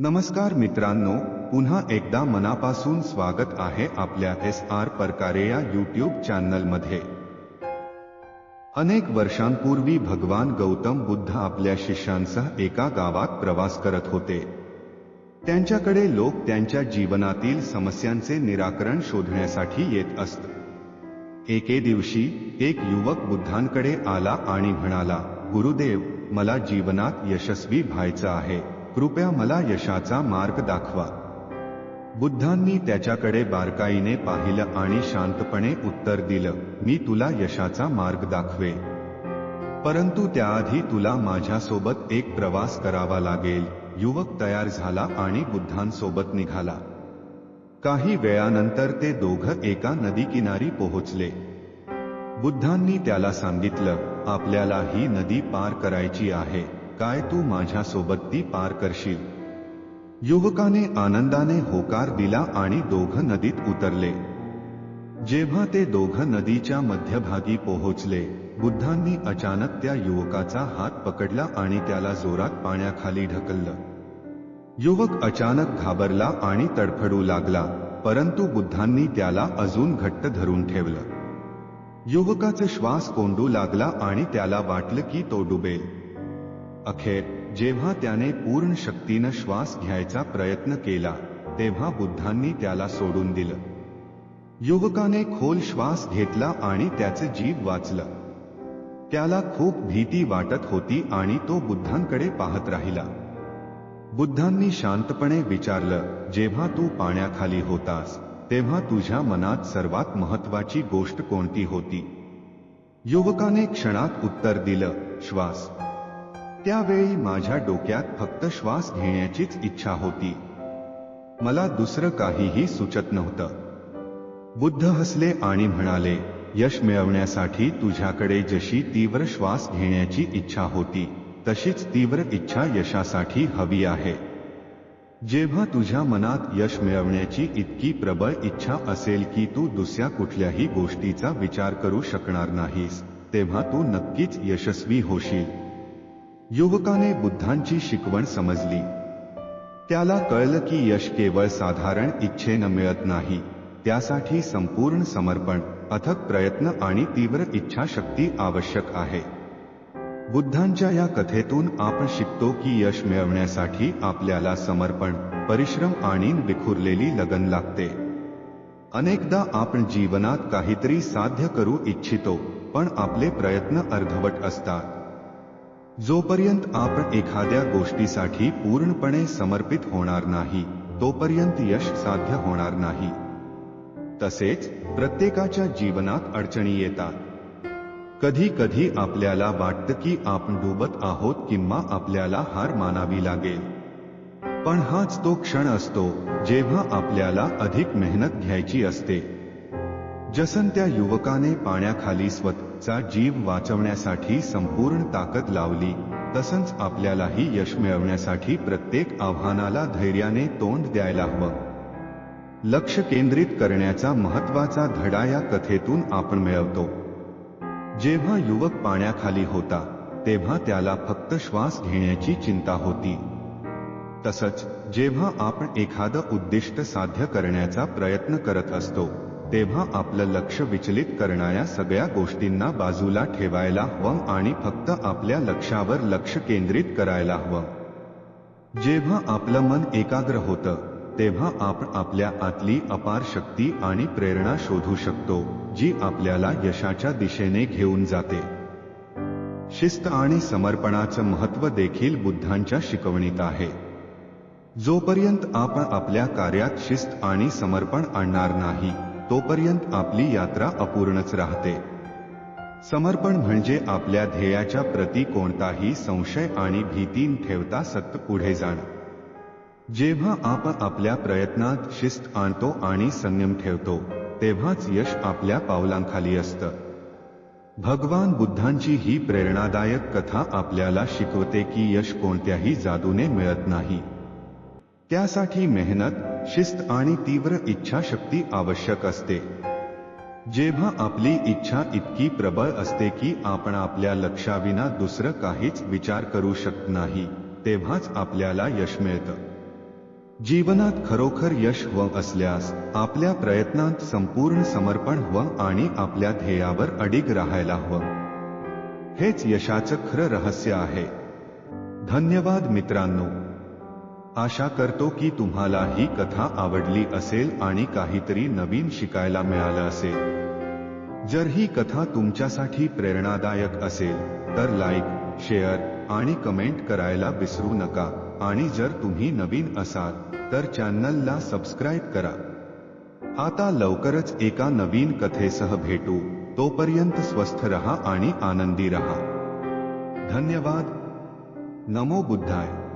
नमस्कार मित्रांनो पुन्हा एकदा मनापासून स्वागत आहे आपल्या एस आर परकारे या यूट्यूब चॅनलमध्ये. अनेक वर्षांपूर्वी भगवान गौतम बुद्ध आपल्या शिष्यांसह एका गावात प्रवास करत होते. त्यांच्याकडे लोक त्यांच्या जीवनातील समस्यांचे निराकरण शोधण्यासाठी येत असत. एके दिवशी एक युवक बुद्धांकडे आला आणि म्हणाला गुरुदेव मला जीवनात यशस्वी व्हायचं आहे. कृपया मला यशाचा मार्ग दाखवा. बुद्धांनी त्याच्याकडे बारकाईने पाहिलं आणि शांतपणे उत्तर दिलं मी तुला यशाचा मार्ग दाखवे. परंतु त्याआधी तुला माझ्यासोबत एक प्रवास करावा लागेल. युवक तयार झाला आणि बुद्धांसोबत निघाला. काही वेळानंतर ते दोघं एका नदीकिनारी पोहोचले. बुद्धांनी त्याला सांगितलं आपल्याला ही नदी पार करायची आहे. काय तू माझ्यासोबत ती पार करशील? युवकाने आनंदाने होकार दिला आणि दोघं नदीत उतरले. जेव्हा ते दोघं नदीच्या मध्यभागी पोहोचले बुद्धांनी अचानक त्या युवकाचा हात पकडला आणि त्याला जोरात पाण्याखाली ढकललं. युवक अचानक घाबरला आणि तडफडू लागला परंतु बुद्धांनी त्याला अजून घट्ट धरून ठेवलं. युवकाचा श्वास कोंडू लागला आणि त्याला वाटलं की तो डुबेल. अखेर जेव्हा त्याने पूर्ण शक्तीनं श्वास घ्यायचा प्रयत्न केला तेव्हा बुद्धांनी त्याला सोडून दिलं. युवकाने खोल श्वास घेतला आणि त्याचं जीव वाचलं. त्याला खूप भीती वाटत होती आणि तो बुद्धांकडे पाहत राहिला. बुद्धांनी शांतपणे विचारलं जेव्हा तू पाण्याखाली होतास तेव्हा तुझ्या मनात सर्वात महत्वाची गोष्ट कोणती होती? युवकाने क्षणात उत्तर दिलं श्वास. त्यावेळी माझ्या डोक्यात फक्त श्वास घेण्याचीच इच्छा होती. मला दुसरं काहीही सुचत नव्हतं. बुद्ध हसले आणि म्हणाले यश मिळवण्यासाठी तुझ्याकडे जशी तीव्र श्वास घेण्याची इच्छा होती तशीच तीव्र इच्छा यशासाठी हवी आहे. जेव्हा तुझ्या मनात यश मिळवण्याची इतकी प्रबळ इच्छा असेल की तू दुसऱ्या कुठल्याही गोष्टीचा विचार करू शकणार नाहीस तेव्हा तू नक्कीच यशस्वी होशील. युवकाने बुद्धांची शिकवण समजली. त्याला कळलं की यश केवळ साधारण इच्छेनं मिळत नाही त्यासाठी संपूर्ण समर्पण अथक प्रयत्न आणि तीव्र इच्छाशक्ती आवश्यक आहे. बुद्धांच्या या कथेतून आपण शिकतो की यश मिळवण्यासाठी आपल्याला समर्पण परिश्रम आणि विखुरलेली लगन लागते. अनेकदा आपण जीवनात काहीतरी साध्य करू इच्छितो पण आपले प्रयत्न अर्धवट असतात. जोपर्यंत आपण एखाद्या गोष्टीसाठी पूर्णपणे समर्पित होणार नाही तोपर्यंत यश साध्य होणार नाही. तसेच प्रत्येकाच्या जीवनात अडचणी येतात. कधी कधी आपल्याला वाटतं की आपण डुबत आहोत किंवा आपल्याला हार मानावी लागेल. पण हाच तो क्षण असतो जेव्हा आपल्याला अधिक मेहनत घ्यायची असते. जसन त्या युवकाने पाण्याखाली स्वतःचा जीव वाचवण्यासाठी संपूर्ण ताकद लावली. तसंच आपल्यालाही यश मिळवण्यासाठी प्रत्येक आव्हानाला धैर्याने तोंड द्यायला हवं. लक्ष केंद्रित करण्याचा महत्त्वाचा धडा या कथेतून आपण मिळवतो. जेव्हा युवक पाण्याखाली होता तेव्हा त्याला फक्त श्वास घेण्याची चिंता होती. तसंच जेव्हा आपण एखादं उद्दिष्ट साध्य करण्याचा प्रयत्न करत असतो तेव्हा आपलं लक्ष विचलित करणाऱ्या सगळ्या गोष्टींना बाजूला ठेवायला हवं आणि फक्त आपल्या लक्षावर लक्ष केंद्रित करायला हवं. जेव्हा आपलं मन एकाग्र होतं तेव्हा आपण आपल्या आतली अपार शक्ती आणि प्रेरणा शोधू शकतो जी आपल्याला यशाच्या दिशेने घेऊन जाते. शिस्त आणि समर्पणाचं महत्त्व देखील बुद्धांच्या शिकवणीत आहे. जोपर्यंत आपण आपल्या कार्यात शिस्त आणि समर्पण आणणार नाही तोपर्यंत आपली यात्रा अपूर्णच राहते. समर्पण म्हणजे आपल्या ध्येयाच्या प्रती कोणताही संशय आणि भीतीन ठेवता सत्त पुढे जाणं. जेव्हा आप आपल्या प्रयत्नात शिस्त आणतो आणि संयम ठेवतो तेव्हाच यश आपल्या पावलांखाली असतं. भगवान बुद्धांची ही प्रेरणादायक कथा आपल्याला शिकवते की यश कोणत्याही जादूने मिळत नाही. त्यासाठी मेहनत शिस्त आणि तीव्र इच्छाशक्ती आवश्यक असते. जेव्हा आपली इच्छा इतकी प्रबळ असते की आपण आपल्या लक्षाविना दुसरं काहीच विचार करू शकत नाही तेव्हाच आपल्याला यश मिळतं. जीवनात खरोखर यश हवं असल्यास आपल्या प्रयत्नात संपूर्ण समर्पण हवं आणि आपल्या ध्येयावर अडिग राहायला हवं. हेच यशाचं खरं रहस्य आहे. धन्यवाद मित्रांनो. आशा करतो की तुम्हाला ही कथा आवडली असेल आणि काहीतरी नवीन शिकायला मिळालं असेल. जर ही कथा तुमच्यासाठी प्रेरणादायक असेल तर लाईक शेअर आणि कमेंट करायला विसरू नका. आणि जर तुम्ही नवीन असाल तर चॅनलला सबस्क्राईब करा. आता लवकरच एका नवीन कथेसह भेटू. तोपर्यंत स्वस्थ रहा आणि आनंदी रहा. धन्यवाद. नमो बुद्धाय.